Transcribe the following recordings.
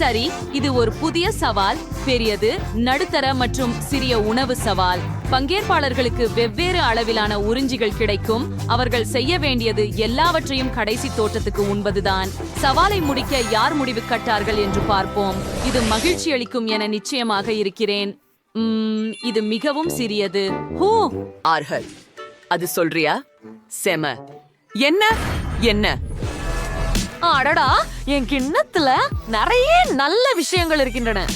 சரி இது ஒரு புதிய சவால் பெரியது நடுத்தர மற்றும் சிறிய உணவு சவால். பங்கேற்பாளர்களுக்கு வெவ்வேறு அளவிலான உறிஞ்சிகள் கிடைக்கும். அவர்கள் செய்ய வேண்டியது எல்லாவற்றையும் கடைசி தோட்டத்துக்கு உண்பதுதான். சவாலை முடிக்க யார் முடிவு கட்டார்கள் என்று பார்ப்போம். இது மகிழ்ச்சி அளிக்கும் என நிச்சயமாக இருக்கிறேன். உம், இது மிகவும் சிறியது. ஹூ! ஆர்கள் அது சொல்றியா? செம. என்ன? என்ன? அடடா என் கிண்ணத்துல நிறைய நல்ல விஷயங்கள் இருக்கின்றன.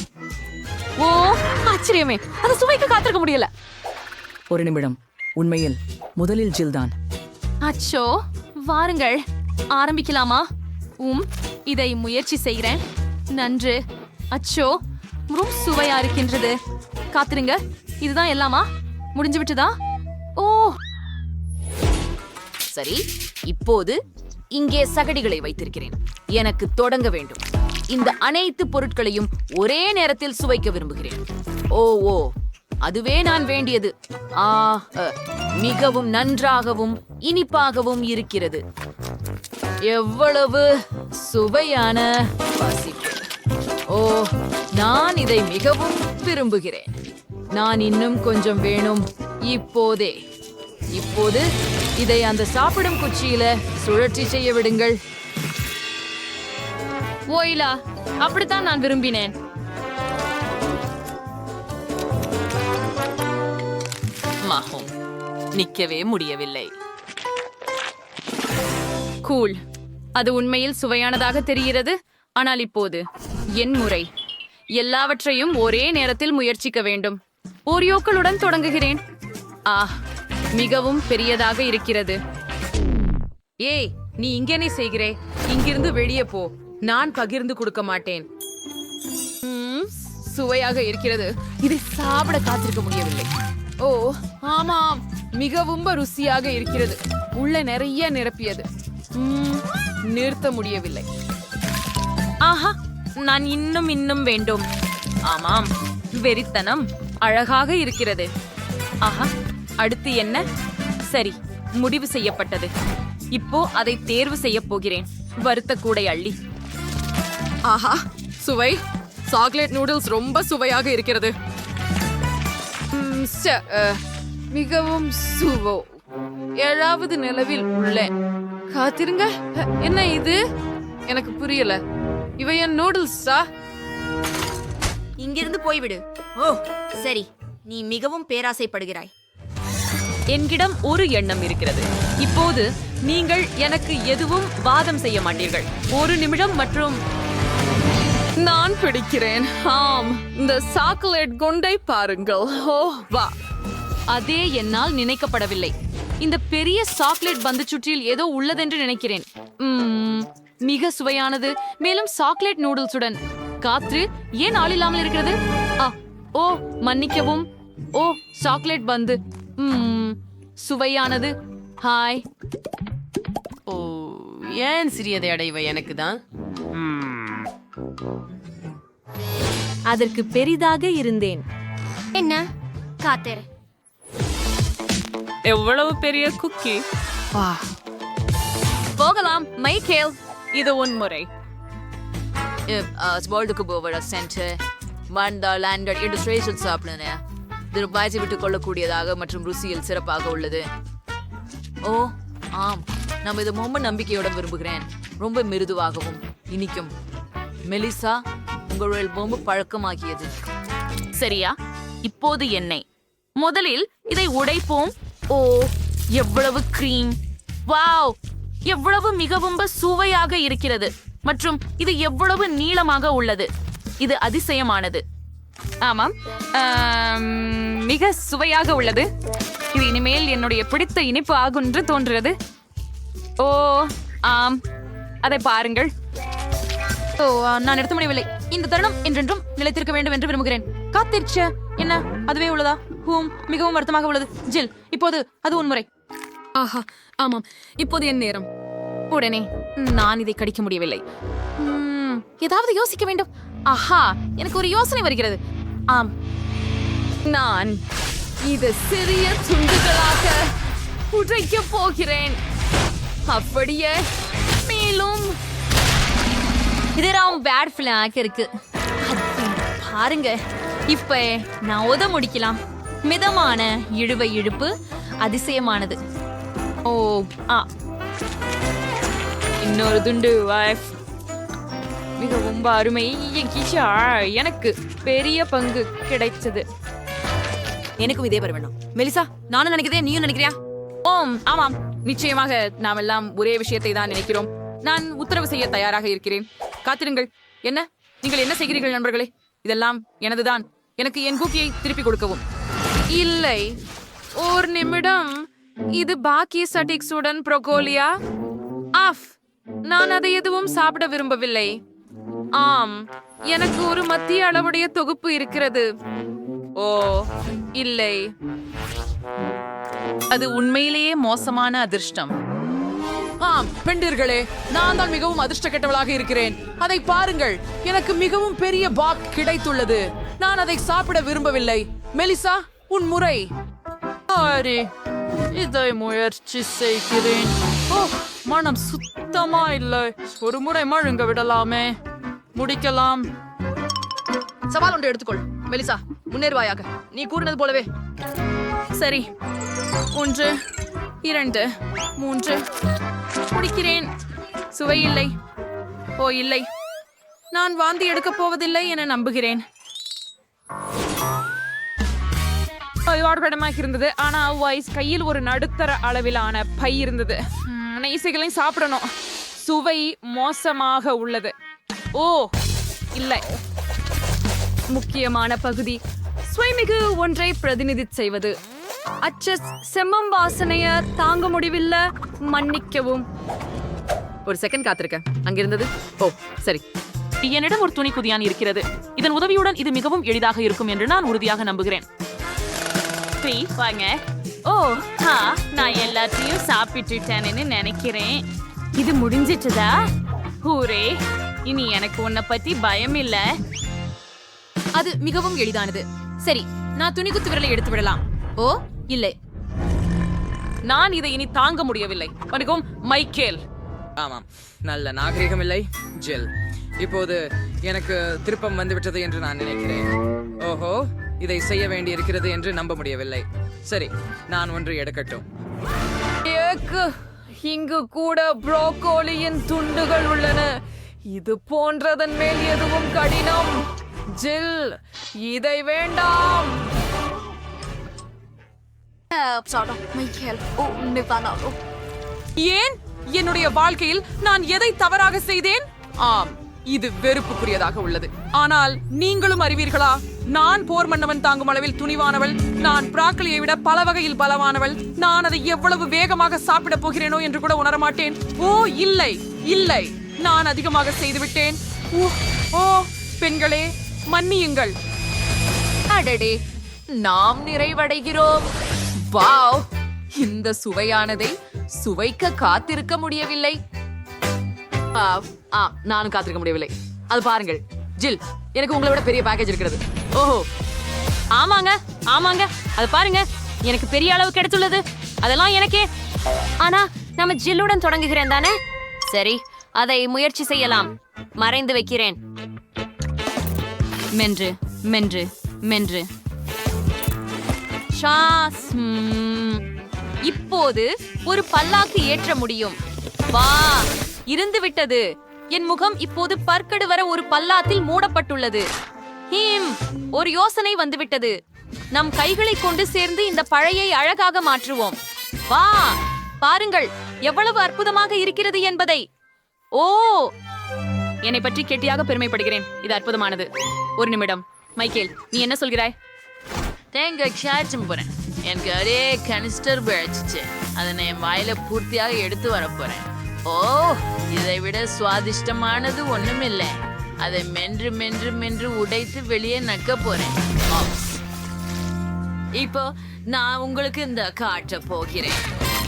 ஓ ஆச்சரியமே. அதை சுவைக்க காத்திருக்க முடியல. ஒரு நிமிடம். உண்மையில் முதலில் ஜில்தான். அச்சோ வாருங்கள். ஆரம்பிக்கலாமா? உம் இதை முயற்சி செய்கிறேன். நன்று. அச்சோ ரொம்ப சுவையா இருக்கின்றது. காத்திருங்க. இதுதான் எல்லாமா? முடிஞ்சு விட்டதா? ஓ. சரி இப்போது இங்கே சகடிகளை வைத்திருக்கிறேன். எனக்கு தொடங்க வேண்டும். இந்த அனைத்து பொருட்களையும் ஒரே நேரத்தில் சுவைக்க விரும்புகிறேன். ஓ ஓ அதுவே நான் வேண்டியது. ஆ மிகவும் நன்றாகவும் இனிப்பாகவும் இருக்கிறது. எவ்வளவு சுவையான வாசிப்பு ஓ நான் இதை மிகவும் விரும்புகிறேன். நான் இன்னும் கொஞ்சம் வேணும். இப்போதே. இப்போது இதை அந்த சாப்பிடும் குச்சியில சுழற்சி செய்ய விடுங்கள். ஓயிலா அப்படித்தான் நான் விரும்பினேன். மாகும் நிக்கவே முடியவில்லை. கூல் அது உண்மையில் சுவையானதாக தெரிகிறது ஆனால் இப்போது என் முறை. எல்லாவற்றையும் ஒரே நேரத்தில் முயற்சிக்க வேண்டும். ஓரியோக்களுடன் தொடங்குகிறேன். ஆ மிகவும் பெரியதாக இருக்கிறது. ஏய் நீ இங்கேனே செய்கிறே? இங்கிருந்து வெளியே போ. நான் பகிர்ந்து கொடுக்க மாட்டேன். சுவையாக இருக்கிறது. இதை சாப்பிட காத்திருக்க முடியவில்லை. ஓ ஆமாம். மிகவும் ருசியாக இருக்கிறது. உள்ள நிறைய நிரப்பியது. நிறுத்த முடியவில்லை. ஆஹா நான் இன்னும் இன்னும் வேண்டும். ஆமாம். வெறித்தனம் அழகாக இருக்கிறது. ஆஹா அடுத்து என்ன? சரி முடிவு செய்யப்பட்டது. இப்போ அதை தேர்வு செய்ய போகிறேன். வறுத்த கூடை அள்ளி. ஆஹா சுவை. சாக்லேட் நூடுல்ஸ் ரொம்ப சுவையாக இருக்கிறது. ம், ச, அஹ், மிகவும் சுவோ. ஏழாவது நிலவில் உள்ளேன். காத்திருங்க. என்ன இது? எனக்கு புரியல. இவை என் நூடுல்ஸா? இங்கிருந்து போய்விடு. ஓ சரி. நீ மிகவும் பேராசைப்படுகிறாய். என்கிடம் ஒரு எண்ணம் இருக்கிறது. இப்போது நீங்கள் எனக்கு எதுவும் வாதம் செய்ய மாட்டீர்கள். ஒரு நிமிடம் மற்றும் நான் பிடிக்கிறேன். ஆம் இந்த சாக்லேட் குண்டை பாருங்கள். ஓ வா. அதே என்னால் நினைக்கப்படவில்லை. இந்த பெரிய சாக்லேட் பந்து சுற்றில் ஏதோ உள்ளதென்று நினைக்கிறேன். மிக சுவையானது. மேலும் சாக்லேட் நூடுல்ஸுடன். காற்று ஏன் ஆள் இல்லாமல் இருக்கிறது? ஆ ஓ மன்னிக்கவும். ஓ சாக்லேட் பந்து. சுவையானது. ஹாய் ஓ ஏன் சிறியதை அடைவ எனக்கு தான் அதற்கு பெரிதாக இருந்தேன். என்ன? காத்திரு. எவ்வளவு பெரிய குக்கி? போகலாம் மைக்கேல். இது உன் முறை. ஸ்பால்டுக்கு போவட சென்டர் மண்டா லேண்டட் இண்டஸ்ட்ரேஷன் சாப்பிடுனேன் இது பாய்ச்சி விட்டு கொள்ளக்கூடியதாக மற்றும் ருசியில் சிறப்பாக உள்ளது. ஓ ஆம். நம்ம இதை ரொம்ப நம்பிக்கையோட விரும்புகிறேன். ரொம்ப மிருதுவாகவும் இனிக்கும். மெலிசா உங்களுடைய பொம்பு பழக்கமாகியது. சரியா? இப்போது எண்ணெய் முதலில் இதை உடைப்போம். ஓ எவ்வளவு கிரீம் வாவ்! எவ்வளவு மிகவும் சுவையாக இருக்கிறது. மற்றும் இது எவ்வளவு நீளமாக உள்ளது. இது அதிசயமானது. ஆமாம். ஆம், மிக சுவையாக உள்ளது. இது இனிமேல் என்னுடைய பிடித்த இனிப்பு ஆகும் என்று தோன்றுகிறது. ஓ ஆம். அதை பாருங்கள். ஓ நான் நிறுத்த முடியவில்லை. இந்த தருணம் என்றென்றும் நிலைத்திருக்க வேண்டும் என்று விரும்புகிறேன். காத்திருச்ச என்ன? அதுவே உள்ளதா? ஹூம் மிகவும் வருத்தமாக உள்ளது. ஜில் இப்போது அது உன் முறை. ஆஹா ஆமாம். இப்போது என் நேரம். உடனே நான் இதை கடிக்க முடியவில்லை. ம், ஏதாவது யோசிக்க வேண்டும். ஆஹா எனக்கு ஒரு யோசனை வருகிறது. ஆம். நான் இது சிறிய துண்டுகளாக உடைக்கப் போகிறேன். அப்படியே மேலும். இது ராம் பேட் பிளாக் இருக்கு. அது பாருங்க. இப்ப நான் உத முடிக்கலாம். மிதமான இழுவை இழுப்பு அதிசயமானது. ஓ ஆ. இன்னொரு துண்டு வைஃப் மிகவும் அருமை. கிஷா எனக்கு பெரிய பங்கு கிடைச்சது எனக்கும் இதே பேர் வேணும் மெலிசா நானும் நினைக்கிறேன் நீயும் நினைக்கிறியா? ஓம் ஆமாம். நிச்சயமாக நாம் எல்லாம் ஒரே விஷயத்தை தான் நினைக்கிறோம். நான் உத்தரவு செய்ய தயாராக இருக்கிறேன். காத்திருங்கள். என்ன? நீங்கள் என்ன செய்கிறீர்கள் நண்பர்களே? இதெல்லாம் எனதுதான். எனக்கு என் குக்கியை திருப்பி கொடுக்கவும். இல்லை. ஒரு நிமிடம். இது பாக்கி சட்டிக்ஸுடன் ப்ரோகோலியா? ஆஃப். நான் அதை எதுவும் சாப்பிட விரும்பவில்லை. ஆம் எனக்கு ஒரு மத்திய அளவுடைய தொகுப்பு இருக்கிறது. ஓ இல்லை. அது உண்மையிலேயே மோசமான அதிர்ஷ்டம். ஆம் பெண்டிர்களே நான் தான் மிகவும் அதிர்ஷ்ட கெட்டவளாக இருக்கிறேன். அதை பாருங்கள் எனக்கு மிகவும் பெரிய பாக் கிடைத்துள்ளது. நான் அதை சாப்பிட விரும்பவில்லை. மெலிசா உன் முறை. ஆரி இதை முயற்சி செய்கிறேன். ஓ மனம் சுத்தமா இல்லை. ஒரு முறை மழுங்க விடலாமே. முடிக்கலாம். சவால் ஒன்று எடுத்துக்கொள். மெலிசா முன்னேறுவாயாக. நீ கூறினது போலவே. சரி. ஒன்று இரண்டு மூன்று. முடிக்கிறேன். சுவை இல்லை. ஓ இல்லை. நான் வாந்தி எடுக்கப் போவதில்லை என நம்புகிறேன். வாடப்படமாக இருந்தது. ஆனா வாய்ஸ் கையில் ஒரு நடுத்தர அளவிலான பை இருந்தது. ம், நெய்சைகளையும் சாப்பிடணும். சுவை மோசமாக உள்ளது. ஓ இல்லை. முக்கியமான பகுதி சுவைமிகு ஒன்றை பிரதிநிதி செய்வது. அச்சஸ் செம்மம் வாசனைய தாங்க முடிவில்லை மன்னிக்கவும். ஒரு செகண்ட் காத்திருக்கேன் அங்கிருந்தது. ஓ சரி. என்னிடம் ஒரு துணி குதியான் இருக்கிறது. இதன் உதவியுடன் இது மிகவும் எளிதாக இருக்கும் என்று நான் உறுதியாக நம்புகிறேன். ஸ்ரீ, வாங்க. ஓ ஹா நான் எல்லாத்தையும் சாப்பிட்டுட்டேன்னு நினைக்கிறேன். இது முடிஞ்சிட்டுதா? ஹூரே இனி எனக்கு உன்னை பத்தி பயம் இல்ல. அது மிகவும் எளிதானது. சரி நான் துணி குத்து விரலை எடுத்து விடலாம். ஓ இல்லை. நான் இதை இனி தாங்க முடியவில்லை. வணக்கம் மைக்கேல். ஆமாம் நல்ல நாகரிகம் இல்லை ஜெல். இப்போது எனக்கு திருப்பம் வந்துவிட்டது என்று நான் நினைக்கிறேன். ஓஹோ இதை செய்ய வேண்டியிருக்கிறது என்று நம்ப முடியவில்லை. சரி நான் ஒன்று எடுக்கட்டும். ஏக்கு இங்கு கூட ப்ரோக்கோலியின் துண்டுகள் உள்ளன. இது போன்றதன் மேல் எதுவும் கடினம். ஜில் இதை வேண்டாம். ஏன்? என்னுடைய வாழ்க்கையில் நான் எதை தவறாக செய்தேன்? ஆம் இது வெறுப்புக்குரியதாக உள்ளது. ஆனால் நீங்களும் அறிவீர்களா? நான் போர் மன்னவன் தாங்கும் அளவில் துணிவானவள். நான் பிராக்கலியை விட பல வகையில் பலவானவள். நான் அதை எவ்வளவு வேகமாக சாப்பிட போகிறேனோ என்று கூட உணரமாட்டேன். ஓ இல்லை இல்லை. நான் அதிகமாக செய்துவிட்டேன். ஓ ஓ பெண்களே மன்னியுங்கள். அடடே நாம் நிறைவடைகிறோம். வாவ் இந்த சுவையானதை சுவைக்க காத்திருக்க முடியவில்லை. ஆ நானும் காத்திருக்க முடியவில்லை. அது பாருங்கள் ஜில் எனக்கு உங்களை விட பெரிய பேக்கேஜ் இருக்கிறது. ஓஹோ. ஆமாங்க ஆமாங்க அது பாருங்க எனக்கு பெரிய அளவு கிடைத்துள்ளது. அதெல்லாம் எனக்கே. ஆனா நம்ம ஜில்லுடன் தொடங்குகிறேன் தானே? சரி அதை முயற்சி செய்யலாம். மறைந்து வைக்கிறேன். மென்று மென்று மென்று. ஷாஸ் இப்போது ஒரு பல்லாக்கு ஏற்ற முடியும். வா இருந்து விட்டது. என் முகம் இப்போது பற்கடு வர ஒரு பல்லாத்தில் மூடப்பட்டுள்ளது. ஹீம் ஒரு யோசனை வந்துவிட்டது. நம் கைகளை கொண்டு சேர்ந்து இந்த பழையை அழகாக மாற்றுவோம். வா பாருங்கள் எவ்வளவு அற்புதமாக இருக்கிறது என்பதை. ஓ! என்னை பற்றி கெட்டியாக பெருமைப்படுகிறேன். இது அற்புதமானது. ஒரு நிமிடம். மைக்கேல் நீ என்ன சொல்கிறாய்? தேங்க சாச்சும் போறேன். எனக்கு ஒரே கனிஸ்டர் பிழைச்சிச்சு அதை நான் என் வாயில பூர்த்தியாக எடுத்து வர போறேன் ஓ இதை விட சுவாதிஷ்டமானது ஒண்ணுமில்லை. அதை மென்று மென்று மென்று உடைத்து வெளியே நக்க போறேன். இப்போ நான் உங்களுக்கு இந்த காட்ட போகிறேன்.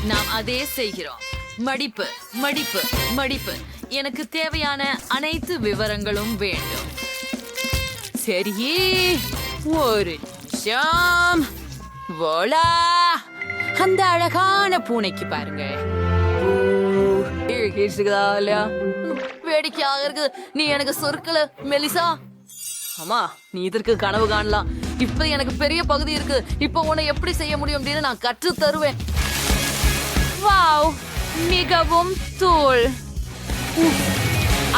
நாம் அதே செய்கிறோம். மடிப்பு மடிப்பு மடிப்பு. எனக்கு தேவையான அனைத்து விவரங்களும் வேண்டும். சரி ஒரு நிமிஷம். வோலா. அந்த அழகான பூனைக்கு பாருங்க வெடி வேடிக்கையாக இருக்கு. நீ எனக்கு சொற்கள மெலிசா. அம்மா நீ இதற்கு கனவு காணலாம். இப்ப எனக்கு பெரிய பகுதி இருக்கு. இப்ப உன்னை எப்படி செய்ய முடியும் அப்படின்னு நான் கற்று தருவேன் வாவ் மிகவும் தூள்.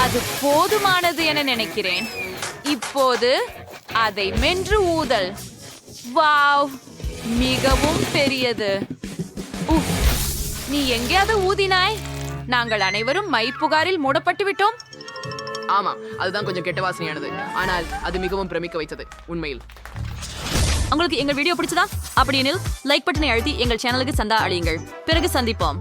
அது போதுமானது என நினைக்கிறேன். இப்போது அதை மென்று ஊதல். வாவ் மிகவும் பெரியது. நீ எங்கேயாவது ஊதினாய்? நாங்கள் அனைவரும் மை புகாரில் மூடப்பட்டு விட்டோம். ஆமா அதுதான் கொஞ்சம் கெட்ட வாசனையானது. ஆனால் அது மிகவும் பிரமிக்க வைத்தது உண்மையில். உங்களுக்கு எங்கள் வீடியோ பிடிச்சதா? அப்படியெனில் லைக் பட்டனை அழுத்தி எங்கள் சேனலுக்கு சந்தா அழியுங்கள். பிறகு சந்திப்போம்.